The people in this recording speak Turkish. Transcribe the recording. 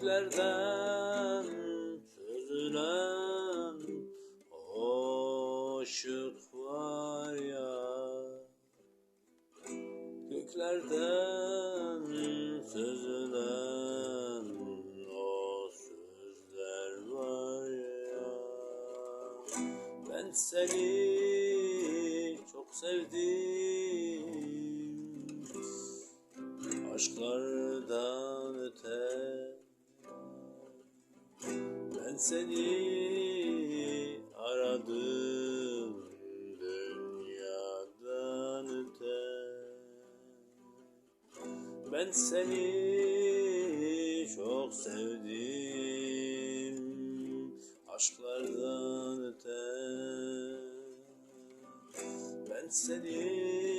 Göklerden süzülen o Göklerden süzülen o sözler var ya. Ben seni çok sevdim. Aşklardan öte. Ben seni Ben seni çok sevdim aşklardan öte. Ben seni